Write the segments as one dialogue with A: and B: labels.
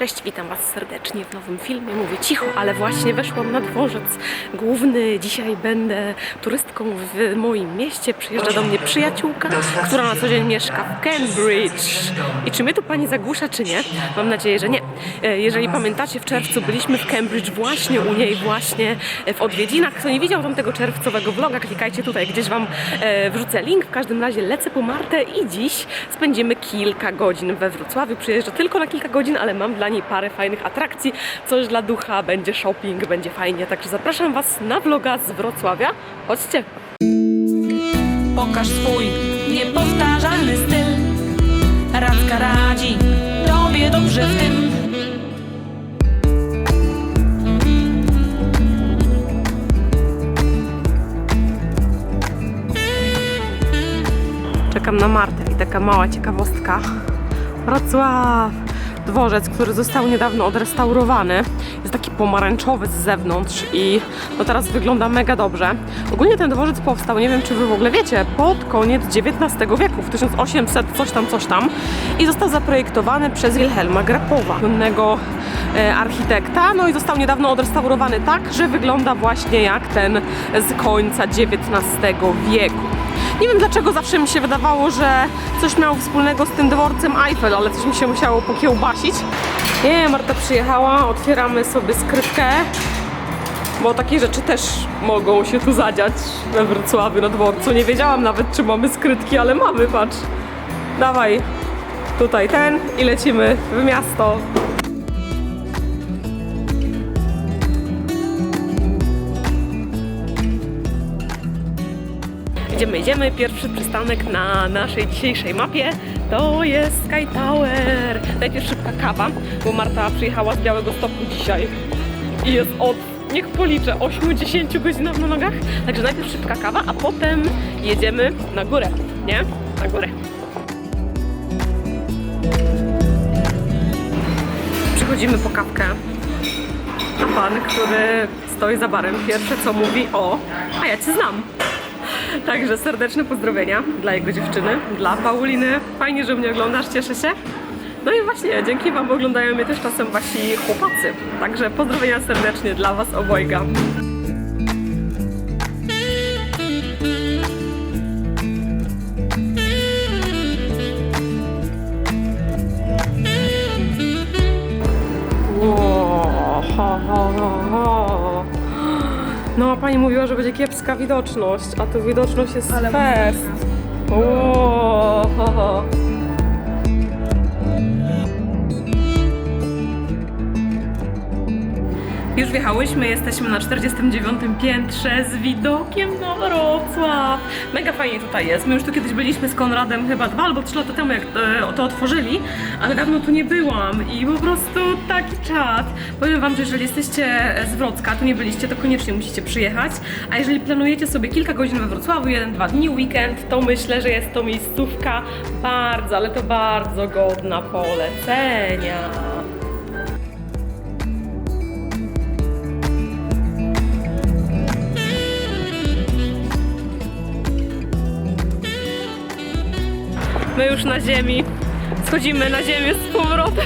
A: Cześć, witam Was serdecznie w nowym filmie. Mówię cicho, ale właśnie weszłam na dworzec główny. Dzisiaj będę turystką w moim mieście. Przyjeżdża do mnie przyjaciółka, która na co dzień mieszka w Cambridge. I czy mnie tu Pani zagłusza, czy nie? Mam nadzieję, że nie. E, Jeżeli pamiętacie, w czerwcu byliśmy w Cambridge właśnie u niej, właśnie w odwiedzinach. Kto nie widział tamtego czerwcowego vloga, klikajcie tutaj, gdzieś Wam e, wrzucę link. W każdym razie lecę po Martę i dziś spędzimy kilka godzin we Wrocławiu. Przyjeżdża tylko na kilka godzin, ale mam dla niej parę fajnych atrakcji. Coś dla ducha, będzie shopping, będzie fajnie. Także zapraszam Was na vloga z Wrocławia. Chodźcie!
B: Pokaż swój niepowtarzalny styl. Radka radzi tobie dobrze w tym.
A: Czekam na Martę i taka mała ciekawostka. Wrocław! Dworzec, który został niedawno odrestaurowany. Jest taki pomarańczowy z zewnątrz i no teraz wygląda mega dobrze. Ogólnie ten dworzec powstał, nie wiem czy wy w ogóle wiecie, pod koniec XIX wieku, w 1800 coś tam, coś tam i został zaprojektowany przez Wilhelma Grapowa, słynnego e, architekta. No i został niedawno odrestaurowany tak, że wygląda właśnie jak ten z końca XIX wieku. Nie wiem dlaczego zawsze mi się wydawało, że coś miało wspólnego z tym dworcem Eiffel, ale coś mi się musiało pokiełbasić. Nie, Marta przyjechała, otwieramy sobie skrytkę, bo takie rzeczy też mogą się tu zadziać we Wrocławiu na dworcu. Nie wiedziałam nawet, czy mamy skrytki, ale mamy, patrz. Dawaj, tutaj ten i lecimy w miasto. Idziemy, idziemy. Pierwszy przystanek na naszej dzisiejszej mapie to jest Sky Tower. Najpierw szybka kawa, bo Marta przyjechała z Białego Stoku dzisiaj i jest od, niech policzę, 8-10 godzinach na nogach. Także najpierw szybka kawa, a potem jedziemy na górę, nie? Na górę. Przychodzimy po kawkę. Pan, który stoi za barem, pierwsze co mówi, o, a ja cię znam. Także serdeczne pozdrowienia dla jego dziewczyny, dla Pauliny. Fajnie, że mnie oglądasz, cieszę się. No i właśnie, dzięki Wam oglądają mnie też czasem wasi chłopacy. Także pozdrowienia serdecznie dla Was obojga. Pani mówiła, że będzie kiepska widoczność, a tu widoczność jest
B: Ale
A: fest. O, ho, ho. Już wjechałyśmy, jesteśmy na 49 piętrze z widokiem na Wrocław. Mega fajnie tutaj jest. My już tu kiedyś byliśmy z Konradem chyba dwa albo trzy lata temu, jak to, to otworzyli, ale dawno tu nie byłam i po prostu taki czad. Powiem Wam, że jeżeli jesteście z Wrocka, tu nie byliście, to koniecznie musicie przyjechać. A jeżeli planujecie sobie kilka godzin we Wrocławiu, jeden, dwa dni, weekend, to myślę, że jest to miejscówka bardzo, ale to bardzo godna polecenia. My już na ziemi. Schodzimy na ziemię z powrotem.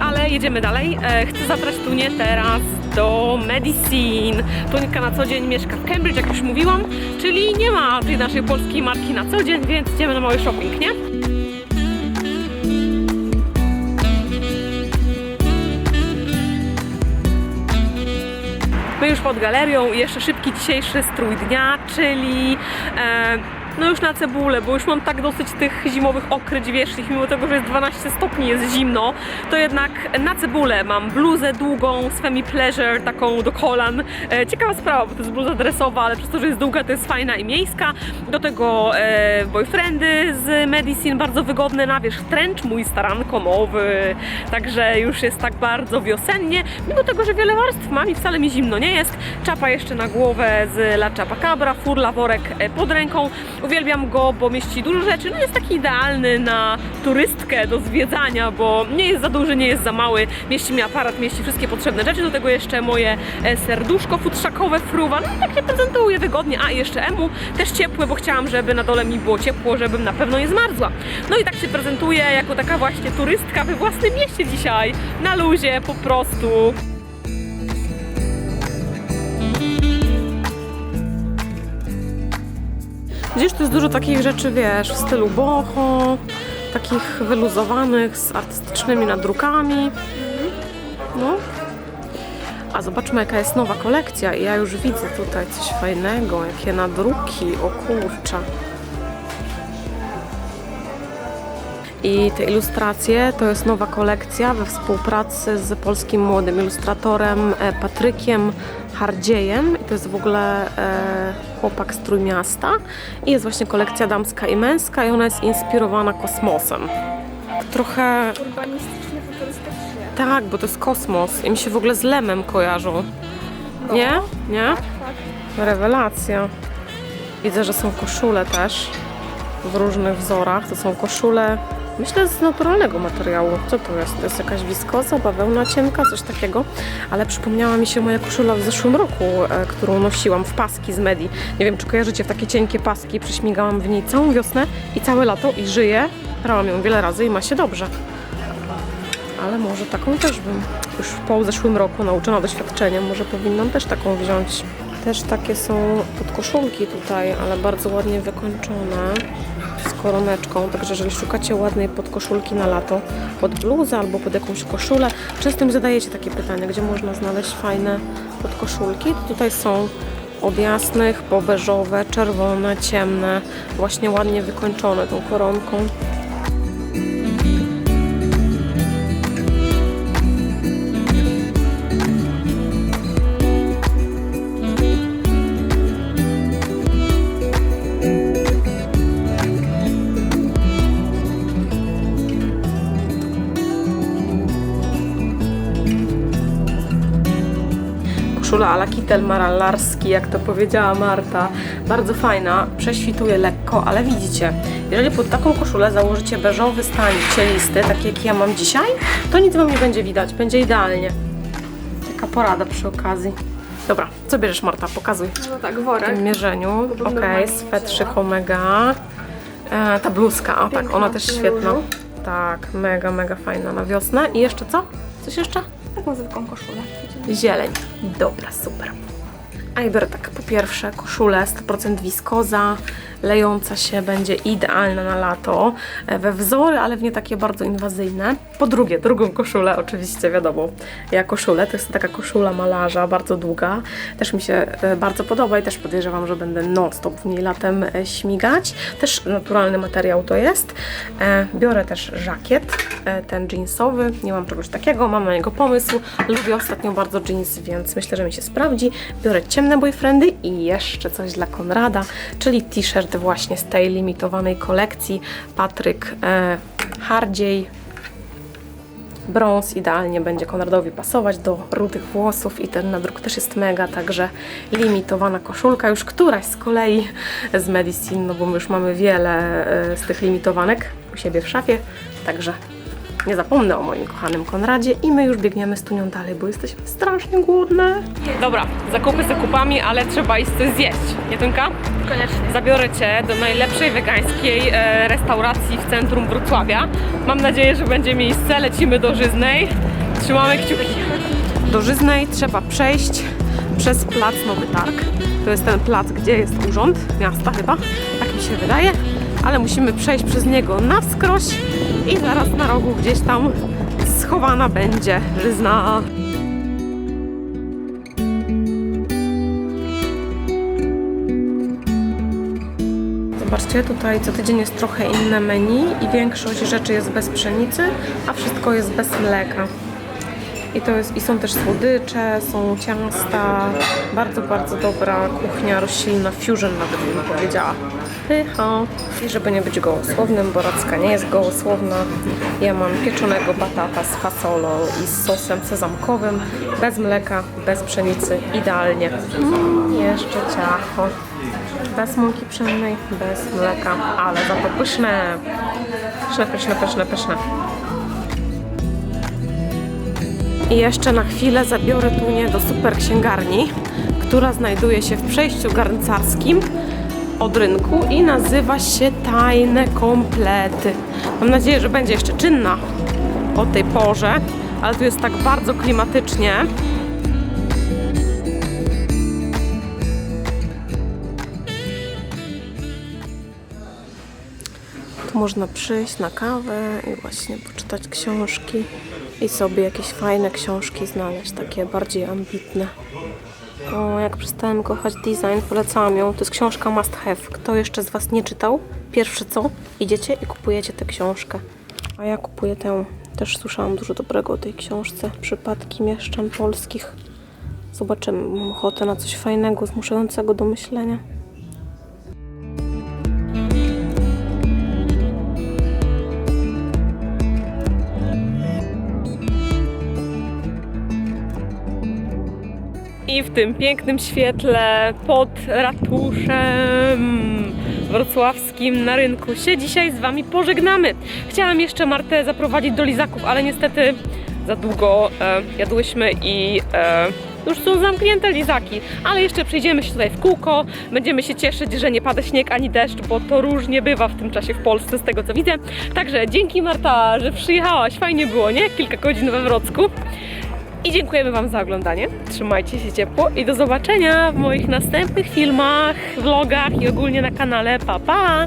A: Ale jedziemy dalej. E, Chcę zabrać Tunię teraz do Medicine. Tunika na co dzień mieszka w Cambridge, jak już mówiłam, czyli nie ma tej naszej polskiej marki na co dzień, więc idziemy na mały shopping, nie? My już pod galerią i jeszcze szybki dzisiejszy strój dnia, czyli e, no już na cebulę, bo już mam tak dosyć tych zimowych okryć wierzchnich, mimo tego, że jest 12 stopni, jest zimno, to jednak na cebulę mam bluzę długą z Femi Pleasure, taką do kolan. E, ciekawa sprawa, bo to jest bluza dresowa, ale przez to, że jest długa, to jest fajna i miejska. Do tego e, boyfriendy z Medicine, bardzo wygodne na wierzch trench, mój starankomowy, także już jest tak bardzo wiosennie, mimo tego, że wiele warstw mam i wcale mi zimno nie jest. Czapa jeszcze na głowę z La Chapacabra, furla, worek e, pod ręką. Uwielbiam go, bo mieści dużo rzeczy. No jest taki idealny na turystkę do zwiedzania, bo nie jest za duży, nie jest za mały. Mieści mi aparat, mieści wszystkie potrzebne rzeczy. Do tego jeszcze moje e, serduszko futrzakowe fruwa. No tak się prezentuje wygodnie. A jeszcze emu też ciepłe, bo chciałam, żeby na dole mi było ciepło, żebym na pewno nie zmarzła. No i tak się prezentuje jako taka właśnie turystka we własnym mieście dzisiaj. Na luzie po prostu. Gdzieś tu jest dużo takich rzeczy, wiesz, w stylu boho, takich wyluzowanych, z artystycznymi nadrukami. No. A zobaczmy, jaka jest nowa kolekcja. I ja już widzę tutaj coś fajnego, jakie nadruki, o kurczę. I te ilustracje to jest nowa kolekcja we współpracy z polskim młodym ilustratorem e, Patrykiem Hardziejem. I to jest w ogóle e, chłopak z Trójmiasta. I jest właśnie kolekcja damska i męska i ona jest inspirowana kosmosem. Trochę
C: Urbanistycznie, futurystycznie.
A: tak, bo to jest kosmos i mi się w ogóle z Lemem kojarzą. Nie? Nie?
C: Tak, tak.
A: Rewelacja. Widzę, że są koszule też w różnych wzorach. To są koszule, myślę, z naturalnego materiału. Co to jest? To jest jakaś wiskoza, bawełna cienka, coś takiego. Ale przypomniała mi się moja koszula w zeszłym roku, e, którą nosiłam w paski z Medi. Nie wiem, czy kojarzycie w takie cienkie paski. Prześmigałam w niej całą wiosnę i całe lato i żyję. Brałam ją wiele razy i ma się dobrze. Ale może taką też bym już po zeszłym roku nauczona doświadczeniem, może powinnam też taką wziąć. Też takie są podkoszulki tutaj, ale bardzo ładnie wykończone z koroneczką, także jeżeli szukacie ładnej podkoszulki na lato pod bluzę albo pod jakąś koszulę, często mi zadajecie takie pytania, gdzie można znaleźć fajne podkoszulki. Tutaj są od jasnych po beżowe, czerwone, ciemne, właśnie ładnie wykończone tą koronką. Koszula ala kitel marallarski, jak to powiedziała Marta. Bardzo fajna, prześwituje lekko, ale widzicie, jeżeli pod taką koszulę założycie beżowy stanik cielisty, taki jaki ja mam dzisiaj, to nic Wam nie będzie widać, będzie idealnie. Taka porada przy okazji. Dobra, co bierzesz Marta? Pokazuj
C: No tak,
A: w
C: worek.
A: tym mierzeniu. Okej,
C: nie
A: swetrzyk omega. E, ta bluzka, o tak,
C: Piękna,
A: ona też
C: na
A: świetna. Tak, mega, mega fajna na wiosnę. I jeszcze co? Coś jeszcze?
C: Taką zwykłą koszulę.
A: Zieleń. Dobra, super. A ja biorę tak po pierwsze koszulę 100% wiskoza, lejąca się, będzie idealna na lato, e, we wzory, ale w nie takie bardzo inwazyjne. Po drugie, drugą koszulę oczywiście, wiadomo, ja koszulę, to jest taka koszula malarza, bardzo długa, też mi się e, bardzo podoba i też podejrzewam, że będę non-stop w niej latem e, śmigać. Też naturalny materiał to jest. E, Biorę też żakiet, ten jeansowy, nie mam czegoś takiego, mam na niego pomysł. Lubię ostatnio bardzo jeans, więc myślę, że mi się sprawdzi. Biorę ciemne boyfriendy i jeszcze coś dla Konrada, czyli t-shirt właśnie z tej limitowanej kolekcji. Patryk Hardziej. Brąz idealnie będzie Konradowi pasować do rudych włosów i ten nadruk też jest mega, także limitowana koszulka, już któraś z kolei z Medicine, no bo my już mamy wiele e, z tych limitowanek u siebie w szafie, także nie zapomnę o moim kochanym Konradzie i my już biegniemy z Tunią dalej, bo jesteśmy strasznie głodne. Dobra, zakupy zakupami, ale trzeba iść coś zjeść, nie Tunka?
C: Koniecznie.
A: Zabiorę Cię do najlepszej wegańskiej e, restauracji w centrum Wrocławia. Mam nadzieję, że będzie miejsce. Lecimy do Żyznej. Trzymamy kciuki. Do Żyznej trzeba przejść przez plac Nowy Targ. To jest ten plac, gdzie jest urząd miasta chyba, tak mi się wydaje. Ale musimy przejść przez niego na wskroś i zaraz na rogu gdzieś tam schowana będzie Żyzna. Zobaczcie, tutaj co tydzień jest trochę inne menu i większość rzeczy jest bez pszenicy, a wszystko jest bez mleka. I, to jest, I są też słodycze, są ciasta, bardzo, bardzo dobra kuchnia roślinna, fusion nawet bym powiedziała. Pycha. I żeby nie być gołosłownym, bo Racka nie jest gołosłowna, ja mam pieczonego batata z fasolą i z sosem sezamkowym, bez mleka, bez pszenicy, idealnie. Mm, jeszcze ciacho. Bez mąki pszennej, bez mleka, ale za to pyszne. Pyszne, pyszne, pyszne, pyszne. I jeszcze na chwilę zabiorę Tunię do super księgarni, która znajduje się w przejściu garncarskim od rynku i nazywa się Tajne Komplety. Mam nadzieję, że będzie jeszcze czynna o tej porze, ale tu jest tak bardzo klimatycznie. Tu można przyjść na kawę i właśnie poczytać książki i sobie jakieś fajne książki znaleźć, takie bardziej ambitne. Jak przestałem kochać design, polecałam ją. To jest książka must have. Kto jeszcze z Was nie czytał? Pierwsze co? Idziecie i kupujecie tę książkę. A ja kupuję tę. Też słyszałam dużo dobrego o tej książce. Przypadki mieszczan polskich. Zobaczymy. Mam ochotę na coś fajnego, zmuszającego do myślenia. W tym pięknym świetle pod ratuszem wrocławskim na rynku się dzisiaj z Wami pożegnamy. Chciałam jeszcze Martę zaprowadzić do lizaków, ale niestety za długo e, jadłyśmy i e, już są zamknięte lizaki, ale jeszcze przejdziemy się tutaj w kółko. Będziemy się cieszyć, że nie pada śnieg ani deszcz, bo to różnie bywa w tym czasie w Polsce, z tego co widzę. Także dzięki Marta, że przyjechałaś. Fajnie było, nie? Kilka godzin we Wrocku. I dziękujemy Wam za oglądanie. Trzymajcie się ciepło i do zobaczenia w moich następnych filmach, vlogach i ogólnie na kanale. Pa, pa!